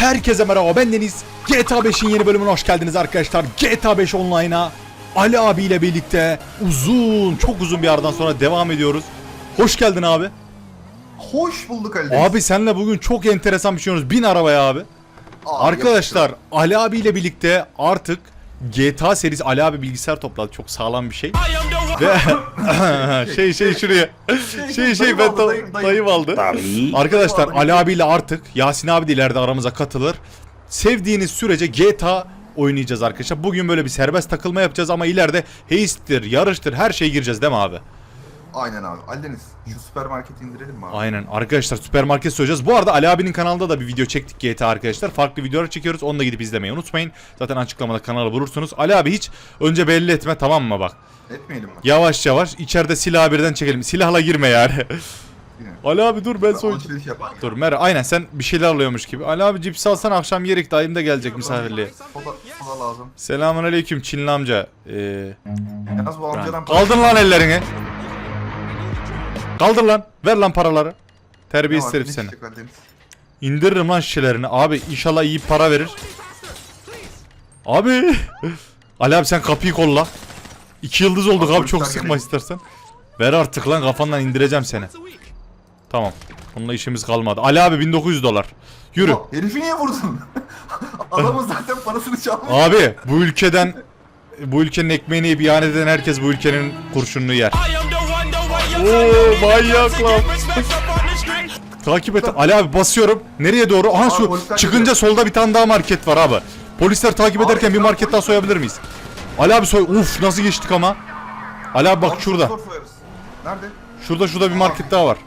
Herkese merhaba ben Deniz. GTA 5'in yeni bölümüne hoş geldiniz arkadaşlar. GTA 5 Online'a Ali abiyle birlikte uzun, çok uzun bir aradan sonra devam ediyoruz. Hoş geldin abi. Hoş bulduk Ali Deniz. Abi senle bugün çok enteresan bir şey oynuyoruz. Bin arabaya abi. Abi, Arkadaşlar Ali abiyle birlikte artık GTA serisi Ali abi bilgisayar topladı. Çok sağlam bir şey. Ve şey şey şuraya. Şey şey ben ta- dayım, dayım. dayım aldı. Arkadaşlar Ali abiyle artık Yasin abi de ileride aramıza katılır. Sevdiğiniz sürece GTA oynayacağız arkadaşlar. Bugün böyle bir serbest takılma yapacağız ama ileride heist'tir, yarıştır her şeye gireceğiz değil mi abi? Aynen abi. Ali Deniz şu süpermarketi indirelim mi abi? Aynen arkadaşlar süpermarket söyleyeceğiz. Bu arada Ali abinin kanalında da bir video çektik GTA arkadaşlar. Farklı videolar çekiyoruz. Onu da gidip izlemeyi unutmayın. Zaten açıklamada kanalı bulursunuz. Ali abi hiç önce belli etme tamam mı bak. Etmeyelim mi? Yavaş yavaş içeride silahı birden çekelim. Silahla girme yani. Ali abi dur ben soy. Alışveriş yapar. Dur Mer aynen sen bir şeyler alıyormuş gibi. Ali abi cips alsan akşam yerik dayım da gelecek misafirliğe. Soda, soda lazım. Selamun aleyküm Çinli amca. Ee, Yalnız bu amcadan kaldır lan ellerini. Kaldır lan. Ver lan paraları. Ne Terbiyesiz var? herif Ne seni. çiçek? İndiririm lan şişelerini. Abi inşallah iyi para verir. Abi. Ali abi sen kapıyı kolla. İki yıldız olduk Abi çok sıkma istersen. Ver artık lan kafandan indireceğim seni. Tamam. Onunla işimiz kalmadı. Ali abi 1900 dolar. Yürü. Aa, Herifi niye vurdun? Adamın zaten parasını çalmış. Abi bu ülkeden bu ülkenin ekmeğini yiyip ihanet eden herkes bu ülkenin kurşununu yer. Oo manyak lan. Takip et. Ali abi basıyorum. Nereye doğru? Aha şu çıkınca solda bir tane daha market var abi. Polisler takip ederken bir market daha soyabilir miyiz? Ali abi soy. Uf nasıl geçtik ama. Ali abi bak Abi, şurada. zor soyarız. Nerede? Şurada şurada bir market daha var.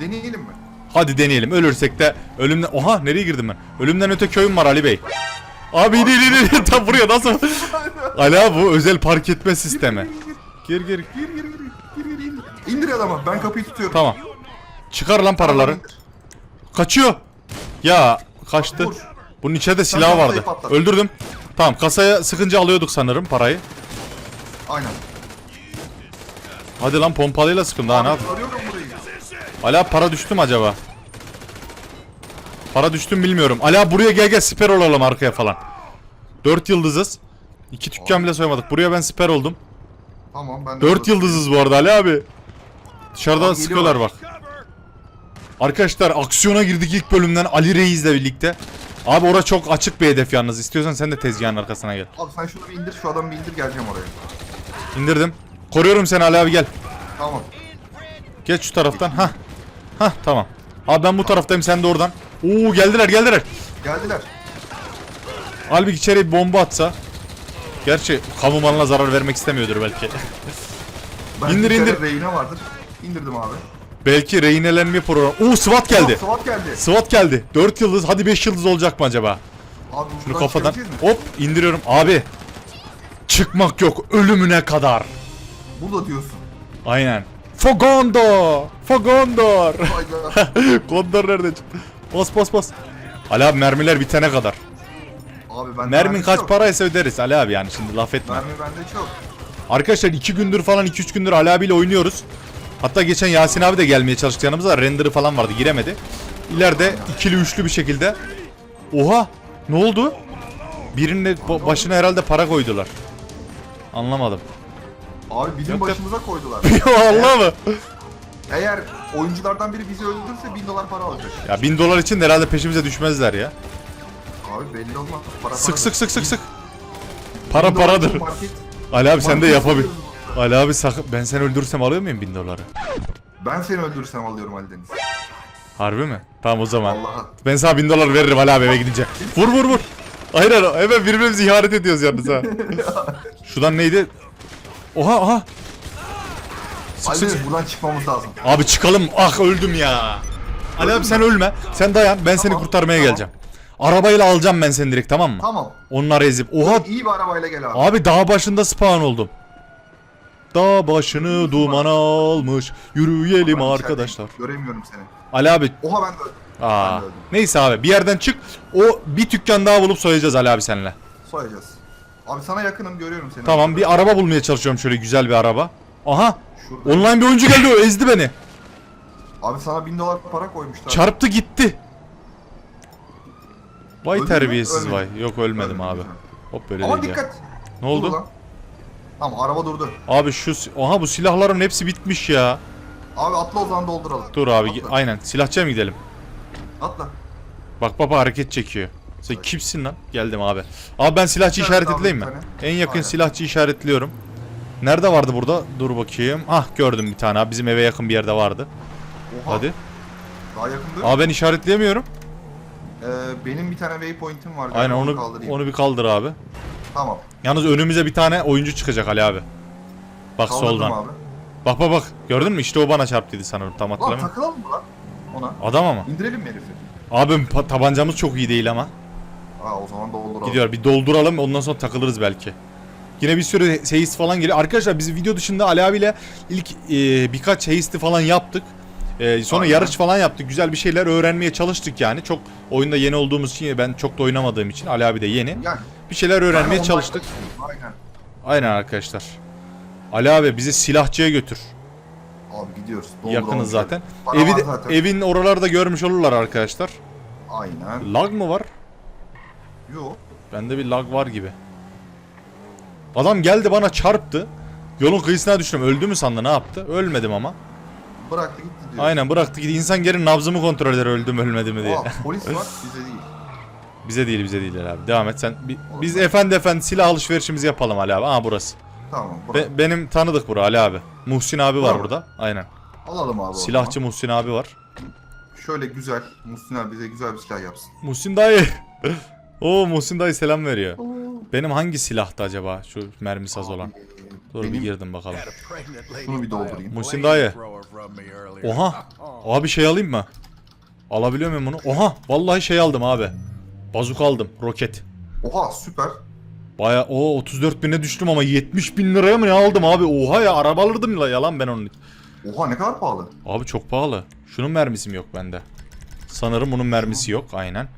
Deneyelim mi? Hadi deneyelim. Ölürsek de ölümden... Oha nereye girdim ben? Ölümden öte köyüm var Ali Bey. Abi in in in. Tam buraya nasıl? Ali abi bu özel park etme sistemi. Gir gir. Gir gir gir. Gir gir gir. İndir adamı. Ben kapıyı tutuyorum. Tamam. Çıkar lan paraları. İndir. Kaçıyor. Ya kaçtı. Vur. Bunun içeride Sen silah kasayı vardı. patlat. Öldürdüm. Tamam kasaya sıkınca alıyorduk sanırım parayı. Aynen. Hadi lan pompalıyla sıkın daha ne yap? Arıyorum burayı. Ali abi para düştü mü acaba? Para düştü mü bilmiyorum. Ali abi buraya gel gel siper olalım arkaya falan. 4 yıldızız. İki dükkan bile soymadık. Buraya ben siper oldum. Tamam ben de 4 yıldızız bu arada Ali abi. Dışarıda Abi sıkıyorlar bak. Arkadaşlar aksiyona girdik ilk bölümden Ali Reis'le birlikte. Abi ora çok açık bir hedef yalnız. İstiyorsan sen de tezgahın arkasına gel. Abi sen şunu bir indir. Şu adamı bir indir geleceğim oraya. İndirdim. Koruyorum seni Ali abi gel. Tamam. Geç şu taraftan. Hah. Hah tamam. Abi ben bu taraftayım sen de oradan. Oo geldiler geldiler. Geldiler. Halbuki içeri bir bomba atsa. Gerçi kamu malına zarar vermek istemiyordur belki. İndir, indir. Reyne vardır. İndirdim abi. Belki rehinelenme programı. Oo SWAT geldi. SWAT geldi. SWAT geldi. 4 yıldız hadi 5 yıldız olacak mı acaba? Abi Şunu kafadan hop indiriyorum. Abi çıkmak yok ölümüne kadar. Burada diyorsun. Aynen. Fogondor. Fogondor. Gondor nerede çıktı? Bas bas bas. Ali abi mermiler bitene kadar. abi ben Mermin kaç çok. paraysa öderiz Ali abi yani şimdi laf etme. Mermi bende çok. Arkadaşlar 2 gündür falan 2-3 gündür Ali abiyle oynuyoruz. Hatta geçen Yasin abi de gelmeye çalıştı yanımıza. Render'ı falan vardı giremedi. İleride ikili üçlü bir şekilde. Oha ne oldu? Birinin ba- başına herhalde para koydular. Anlamadım. Abi bizim Yok, başımıza koydular. Allah mı? Eğer oyunculardan biri bizi öldürürse 1000 dolar para alacak. Ya 1000 dolar için de herhalde peşimize düşmezler ya. Abi belli olmaz. Para Sık paradır. sık sık sık sık. Para paradır. market- Ali abi sen de yapabil. Ali abi sakın ben seni öldürürsem alıyor muyum 1000 doları? Ben seni öldürürsem alıyorum Ali Deniz. Harbi mi? Tamam o zaman. Allah'a. Ben sana 1000 dolar veririm Ali abi eve gidince. Vur vur vur. Aynen hemen birbirimizi ihanet ediyoruz yalnız ha. Şuradan neydi? Oha oha. Sık Ali sık. Deniz buradan çıkmamız lazım. Abi çıkalım. Ah öldüm ya. Ali abi sen ölme. Sen dayan. Ben seni Tamam, kurtarmaya tamam. geleceğim. Arabayla alacağım ben seni direkt tamam mı? Tamam. Onları ezip. Oha İyi bir arabayla gel abi. Abi dağ başında spawn oldum. Dağ başını duman almış. Yürüyelim Ben arkadaşlar. Göremiyorum seni. Ali abi. Oha ben de öldüm. Aa. Ben de öldüm. Neyse abi bir yerden çık. O bir dükkan daha bulup soyacağız Ali abi seninle. Soyacağız. Abi sana yakınım görüyorum seni. Tamam bir araba bulmaya çalışıyorum şöyle güzel bir araba. Aha. Şurada. Online bir oyuncu geldi o ezdi beni. Abi sana 1000 dolar para koymuşlar. Çarptı gitti. Vay Öldün terbiyesiz Ölmedim. vay. Yok ölmedim Ölmedim, abi. Hop böyle Ama ya. dikkat. Ne oldu? Lan. Tamam araba durdu. Abi şu Oha bu silahların hepsi bitmiş ya. Abi atla o zaman dolduralım. Dur abi Atla. aynen silahçıya mı gidelim? Atla. Bak baba hareket çekiyor. Sen kimsin lan? Geldim abi. Abi ben silahçı tane işaretleyeyim mi? En yakın Aynen. silahçı işaretliyorum. Nerede vardı burada? Dur bakayım. Ah gördüm bir tane abi. Bizim eve yakın bir yerde vardı. Oha. Hadi. Daha yakın değil mi? Abi ben işaretleyemiyorum. Ee, benim bir tane waypoint'im var. Aynen onu kaldırayım. onu bir kaldır abi. Tamam. Yalnız önümüze bir tane oyuncu çıkacak Ali abi. Bak Kaldırdım soldan. abi. Bak bak bak. Gördün mü? İşte o bana çarptıydı sanırım. Tam Lan hatırlamıyorum. takılalım mı lan? Ona. Adam ama. İndirelim mi herifi? Abim pa- tabancamız çok iyi değil ama. Aa o zaman dolduralım. Gidiyor. Bir dolduralım ondan sonra takılırız belki. Yine bir sürü seyis falan geliyor. Arkadaşlar biz video dışında Ali abiyle ilk e, birkaç seyisli falan yaptık. E, sonra Aynen. yarış falan yaptık. Güzel bir şeyler öğrenmeye çalıştık yani. Çok oyunda yeni olduğumuz için ben çok da oynamadığım için Ali abi de yeni. Yani. Bir şeyler öğrenmeye Aynen, çalıştık. Aynen. Aynen arkadaşlar. Ali abi bizi silahçıya götür. Abi gidiyoruz. Dolduralım Yakınız zaten. Evi de- zaten. evin oralarda görmüş olurlar arkadaşlar. Aynen. Lag mı var? Yok. Bende bir lag var gibi. Adam geldi bana çarptı. Yolun kıyısına düştüm. Öldü mü sandı ne yaptı? Ölmedim ama. Bıraktı gitti diyor. Aynen bıraktı gitti. İnsan geri nabzımı kontrol eder öldüm ölmedi mi diye. Aa, polis var bize değil. Bize değil bize değil abi. Devam et sen. Bi- biz efendi efendi silah alışverişimizi yapalım Ali abi. Aa burası. Tamam. bırak. Be- benim tanıdık bura Ali abi. Muhsin abi var Tamam. burada. Aynen. Alalım abi o Silahçı. Muhsin abi var. Şöyle güzel. Muhsin abi bize güzel bir silah yapsın. Muhsin dayı. Oo Muhsin dayı selam veriyor. Benim hangi silahtı acaba şu mermisi az olan? Dur bir Benim- girdim bakalım. Şunu bir doldurayım. Muhsin dayı. Oha. Abi şey alayım mı? Alabiliyor muyum bunu? Oha. Vallahi şey aldım abi. Bazuk aldım. Roket. Oha süper. Baya o 34 bine düştüm ama 70 bin liraya mı ne aldım abi? Oha ya araba alırdım la yalan ben onun. Oha ne kadar pahalı. Abi çok pahalı. Şunun mermisi mi yok bende? Sanırım bunun mermisi yok aynen.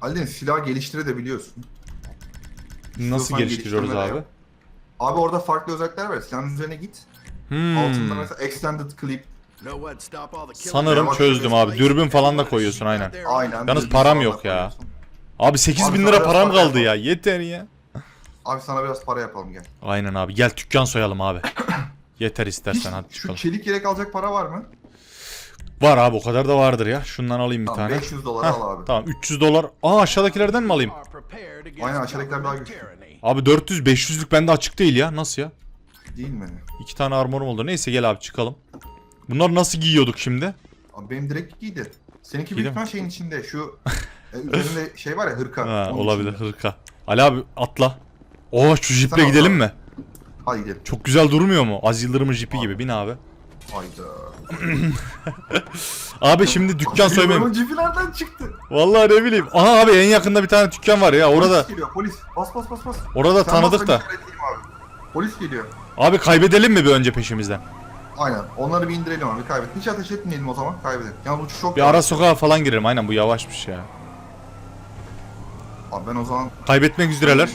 Halden silah geliştirebiliyorsun. Nasıl geliştiriyoruz abi? yap. Abi orada farklı özellikler var. Silahın üzerine git. Hmm. Altında mesela extended clip. Sanırım çözdüm abi. Dürbün falan da koyuyorsun aynen. Aynen. Yalnız param yok ya. koyuyorsun. Abi 8 Abi bin sana lira biraz param para kaldı ya. Yeter ya. Abi sana biraz para yapalım gel. Aynen abi. Gel dükkan soyalım abi. Yeter istersen hadi şu çıkalım. çelik yelek alacak para var mı? Var abi o kadar da vardır ya. Şundan alayım bir Tamam tane. 500 dolar Heh, al abi. Tamam 300 dolar. Aa aşağıdakilerden mi alayım? Aynen, aşağıdakiler daha güçlü. Abi 400 500'lük bende açık değil ya. Nasıl ya? Değil mi? İki tane armorum oldu. Neyse gel abi çıkalım. Bunları nasıl giyiyorduk şimdi? Abi benim direkt giydi. Seninki Giydi büyük ihtimal şeyin içinde şu e, üzerinde şey var ya hırka. Ha, onun olabilir içinde. hırka. Ali abi atla. Oo şu jiple Tamam, gidelim tamam. mi? Hadi gidelim. Çok güzel durmuyor mu? Az Yıldırım'ın jipi gibi. Bin abi. Hayda. Abi şimdi dükkan soymayı... Yıldırımın cipi nereden çıktı? Vallahi ne bileyim. Aha abi en yakında bir tane dükkan var ya. Orada Polis geliyor polis. Bas bas bas bas. orada Sen tanıdık bas, da. ben işaretleyeyim abi. Polis geliyor. Abi kaybedelim mi bir önce peşimizden? Aynen. Onları bir indirelim abi. Kaybet. Hiç ateş etmeyelim o zaman. Kaybedelim. Yalnız uçuş çok Bir ara sokağa falan girelim. Aynen bu yavaşmış ya. Abi ben o zaman Kaybetmek üzereler.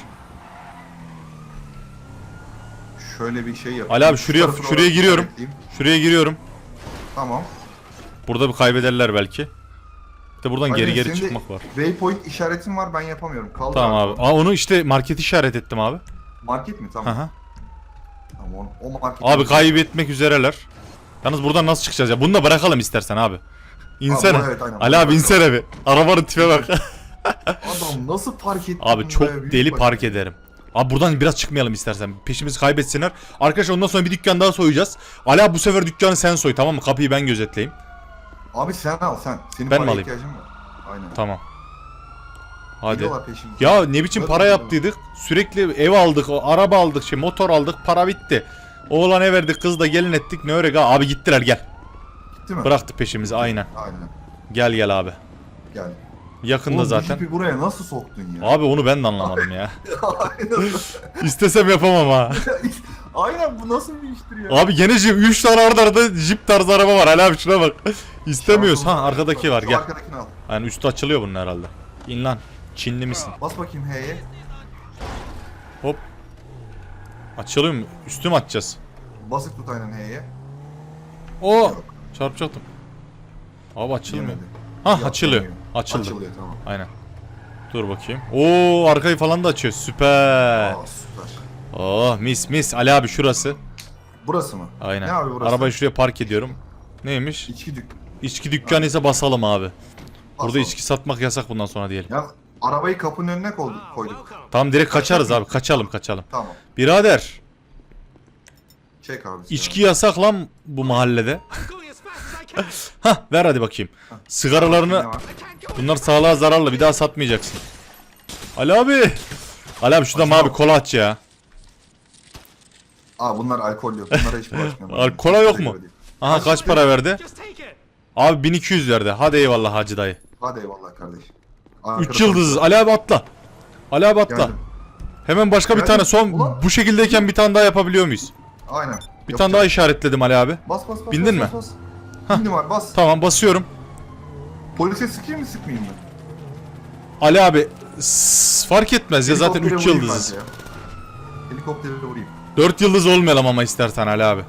şöyle bir şey yapayım. Ali abi şuraya- tarafı şuraya giriyorum. Şuraya giriyorum. Tamam. Burada bir kaybederler belki. Bir de buradan geri geri senin de çıkmak var. Waypoint işaretim var ben yapamıyorum. Kaldı Tamam abi. Aa onu işte market işaret ettim abi. Market mi? Tamam. hı. Tamam o, o market. Abi kaybetmek üzereler. Yalnız buradan nasıl çıkacağız ya? Bunu da bırakalım istersen abi. İnsene. Abi, evet, aynen. Ali abi insene bir. Arabanın tipe bak. Adam nasıl park etti? abi çok be? Deli bak. park ederim. Abi buradan biraz çıkmayalım istersen. Peşimizi kaybetsinler. Arkadaşlar ondan sonra bir dükkan daha soyacağız. Ali abi bu sefer dükkanı sen soy tamam mı? Kapıyı ben gözetleyeyim. Abi sen al sen. Senin Ben paraya alayım? ihtiyacın var. Aynen. Tamam. Hadi. Ya ne biçim Böyle para mi? yaptıydık? Sürekli ev aldık, araba aldık, şey motor aldık, para bitti. Oğlan ev verdik, kız da gelin ettik. Ne öyle? Abi gittiler gel. Gitti mi? Bıraktık peşimizi aynen. Aynen. Gel gel abi. Gel. Yakında Oğlum, zaten. jipi buraya nasıl soktun ya? Abi onu ben de anlamadım ya. Aynen. İstesem yapamam ha. Aynen bu nasıl bir iştir ya? Abi gene jip 3 tane arda arda jip tarzı araba var. Ali abi şuna bak. İstemiyoruz. Ha arkadaki var gel. Arkadakini al. Yani üstü açılıyor bunun herhalde. İn lan. Çinli misin? Bas bakayım H'ye. Hop. Açılıyor mu? Üstü mü açacağız? Basık tut aynen H'ye. Oo. Çarpacaktım. Abi açılmıyor. Yemedi. Ha Yok, açılıyor. Açıldı. Açılıyor tamam. Aynen. Dur bakayım. Oo arkayı falan da açıyor. Süper. Aa süper. Oh mis mis. Ali abi şurası. Burası mı? Aynen. Ne abi burası? Arabayı şuraya park ediyorum. Neymiş? İçki dük. İçki dükkanı ise basalım abi. Burada Basalım. içki satmak yasak bundan sonra diyelim. Ya arabayı kapının önüne koyduk. koyduk. Tamam direkt kaçarız abi. Kaçalım kaçalım. Tamam. Birader. Çek abi. içki yasak lan bu mahallede. Hah ver hadi bakayım. Sigaralarını bunlar sağlığa zararlı bir daha satmayacaksın. Ali abi. Ali abi şurada mavi kola aç ya. Aa bunlar alkol yok. Bunlara hiç bulaşmıyorum. Al, kola yok mu? Aha kaç para verdi? Abi 1200 verdi. Hadi eyvallah hacı dayı. Hadi eyvallah kardeş. 3 yıldız. Ali abi atla. Ali abi atla. Geldim. Hemen başka bir Geldim. tane son Ulan. bu şekildeyken bir tane daha yapabiliyor muyuz? Aynen. Bir tane daha işaretledim Ali abi. Bas bas bas. Bindin bas, mi? Bas, bas. Bindim abi bas. Tamam basıyorum. Polise sıkayım mı sıkmayayım mı? Ali abi s- fark etmez ya zaten Helikoptere 3 vurayım yıldızız. bence ya. Helikoptere vurayım. 4 yıldız olmayalım ama istersen Ali abi.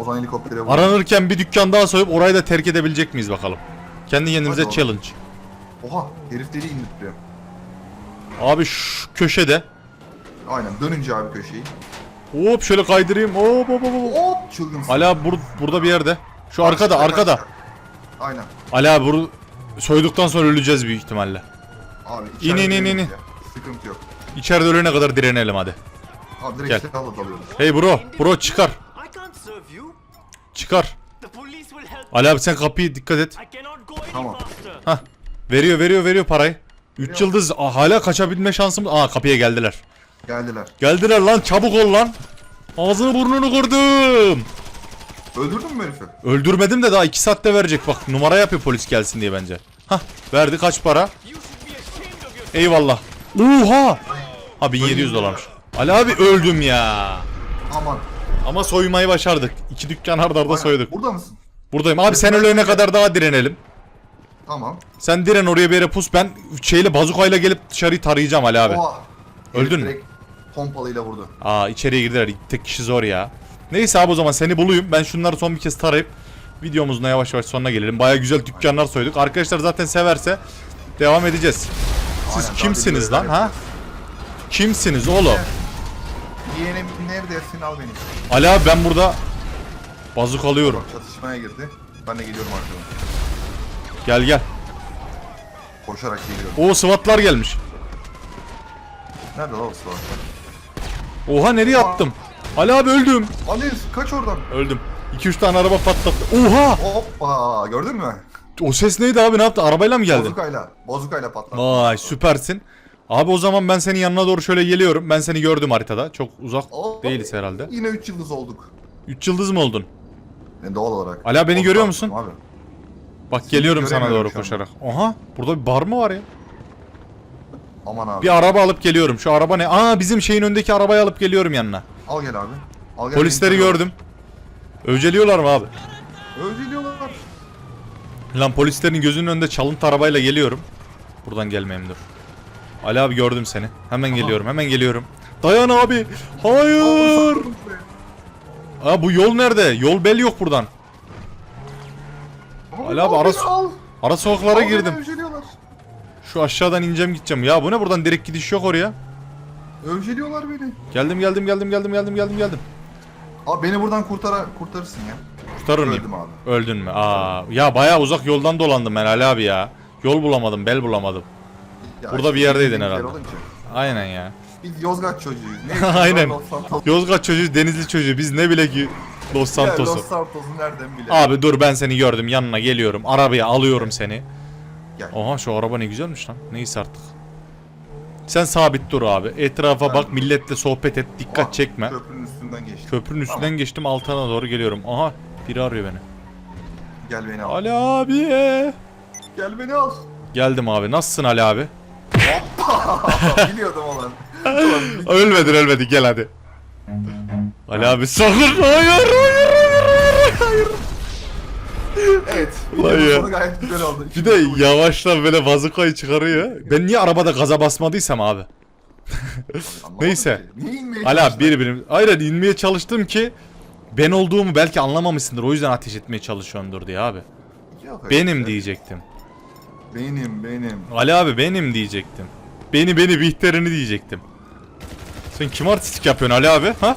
O zaman helikoptere vurayım. Aranırken bir dükkan daha soyup orayı da terk edebilecek miyiz bakalım. Kendi kendimize Hadi challenge. Oha herifleri indiriyor. Abi şu köşede. Aynen dönünce abi köşeyi. Hop şöyle kaydırayım. Hop hop hop. hop. Hop çılgınsın. Ali abi bur- burada bir yerde. Şu arkada arkada. Aynen. Ali abi bur soyduktan sonra öleceğiz büyük ihtimalle. Abi İn, in, in, in. ya. Sıkıntı yok. İçeride ölene kadar direnelim hadi. Abi direkt silahla dalıyoruz. Hey bro, bro çıkar. I can't serve you. Çıkar. The police will help. Ali abi sen kapıyı dikkat et. I cannot go any Tamam. faster. Hah. Veriyor veriyor veriyor parayı. 3 yıldız Aa, hala kaçabilme şansımız. Aa kapıya geldiler. Geldiler. Geldiler lan çabuk ol lan. Ağzını burnunu kırdım. Öldürdün mü herifi? Öldürmedim de daha 2 saatte verecek bak numara yapıyor polis gelsin diye bence. Hah verdi kaç para? Eyvallah. Oha. Ha 1700 dolarmış. Ali abi öldüm ya. Aman. Ama soymayı başardık. İki dükkan arda arda Aynen. soyduk. Burada mısın? Buradayım. Abi sen ölene kadar daha direnelim. Tamam. Sen diren oraya bir yere pus. Ben şeyle bazukayla gelip dışarıyı tarayacağım Ali abi. Oha. Öldün mü? Pompalıyla vurdu. Aa içeriye girdiler. Tek kişi zor ya. Neyse abi o zaman seni bulayım. Ben şunları son bir kez tarayıp videomuzun yavaş yavaş sonuna gelelim. Baya güzel dükkanlar soyduk. Arkadaşlar zaten severse devam edeceğiz. Siz Aynen, kimsiniz lan ha? Kimsiniz oğlum? Yeğenim neredesin al beni. Ali abi ben burada bazuk alıyorum. Bak çatışmaya girdi. Ben de geliyorum arkadan. Gel gel. Koşarak geliyorum. Oo SWAT'lar gelmiş. Nerede lan o sıra? Oha nereye attım? Ali abi öldüm. Ali kaç oradan. Öldüm. 2-3 tane araba patlattı. Oha! Hoppa gördün mü? O ses neydi abi ne yaptı? Arabayla mı geldin? Bozukayla. Bozukayla patladı. Vay süpersin. Abi o zaman ben senin yanına doğru şöyle geliyorum. Ben seni gördüm haritada. Çok uzak Oo. değiliz herhalde. Yine 3 yıldız olduk. 3 yıldız mı oldun? Yani doğal olarak. Ali abi beni Bozuk görüyor musun? Abi. Bak geliyorum sana doğru koşarak. Oha burada bir bar mı var ya? Aman abi. Bir araba alıp geliyorum. Şu araba ne? Aa bizim şeyin önündeki arabayı alıp geliyorum yanına. Al gel abi. Al gel Polisleri gördüm. Övceliyorlar mı abi? Öldürüyorlar. Lan polislerin gözünün önünde çalıntı arabayla geliyorum. Buradan gelmeyeyim dur. Ali abi gördüm seni. Hemen geliyorum hemen geliyorum. Dayan abi. Hayır. Aa bu yol nerede? Yol bel yok buradan. Ali abi, ara-. Ara sokaklara girdim. Şu aşağıdan ineceğim gideceğim. Ya bu ne buradan direkt gidiş yok oraya. Övceliyorlar beni. Geldim geldim geldim geldim geldim geldim geldim. Abi beni buradan kurtara kurtarırsın ya. Kurtarır mıyım? Öldüm abi. Öldün mü? Aa ya bayağı uzak yoldan dolandım ben Ali abi ya. Yol bulamadım, bel bulamadım. Ya Burada bir yerdeydin herhalde. Aynen ya. Biz Yozgat çocuğuyuz. Ne Aynen. Yozgat çocuğu, Denizli çocuğu. Biz ne bile ki Los Santos'u. Los Santos'u nereden bile. Abi dur ben seni gördüm. Yanına geliyorum. Arabaya alıyorum seni. Gel. Oha şu araba ne güzelmiş lan. Neyse artık. Sen sabit dur abi. Etrafa Ben- bak, milletle sohbet et, dikkat Ah, çekme. Köprünün üstünden geçti. Köprünün üstünden Tamam. geçtim altına doğru geliyorum. Aha biri arıyor beni. Gel beni al. Ali abi. Gel beni al. Geldim abi. Nasılsın Ali abi? Biliyordum olan. Ölmedin ölmedin gel hadi. Ali abi sakın hayır hayır hayır. Evet. Ulan videonun ya. sonu gayet güzel oldu. Bir de yavaştan böyle bazukayı çıkarıyor. Ben niye arabada gaza basmadıysam abi. Anlamadım neyse. ki. Niye inmeye abi çalıştın? biri benim. Aynen inmeye çalıştım ki ben olduğumu belki anlamamışsındır. O yüzden ateş etmeye çalışıyordur diye abi. Yok öyle Benim şey. diyecektim. Benim benim. Ali abi benim diyecektim. Beni beni Bihter'ini diyecektim. Sen kim artistik yapıyorsun Ali abi? Ha?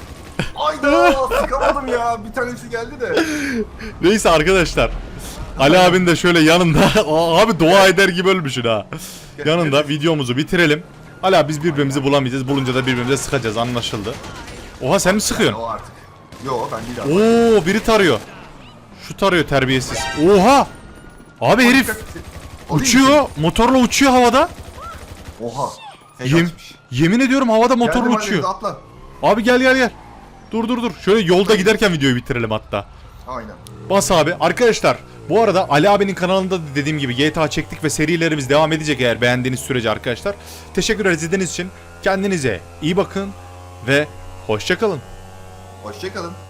Ayda sıkamadım ya. Bir tanesi geldi de. Neyse arkadaşlar. Ali abin de şöyle yanında Aa, abi dua eder gibi ölmüşsün ha. Yanında videomuzu bitirelim. Ali abi biz birbirimizi bulamayacağız. Bulunca da birbirimize sıkacağız anlaşıldı. Oha sen mi sıkıyorsun? O artık. Yo ben değil abi. Oo biri tarıyor. Şu tarıyor terbiyesiz. Oha! Abi herif Dikkat- O değil uçuyor. Motorla uçuyor havada. Oha. Yem, Heyecanmış. yemin ediyorum havada motorla Geldim uçuyor. Atla. Abi gel gel gel. Dur dur dur. Şöyle yolda giderken videoyu bitirelim hatta. Aynen. Bas abi. Arkadaşlar bu arada Ali abinin kanalında da dediğim gibi GTA çektik ve serilerimiz devam edecek eğer beğendiğiniz sürece arkadaşlar. Teşekkür izlediğiniz için. Kendinize iyi bakın ve hoşçakalın. Hoşçakalın.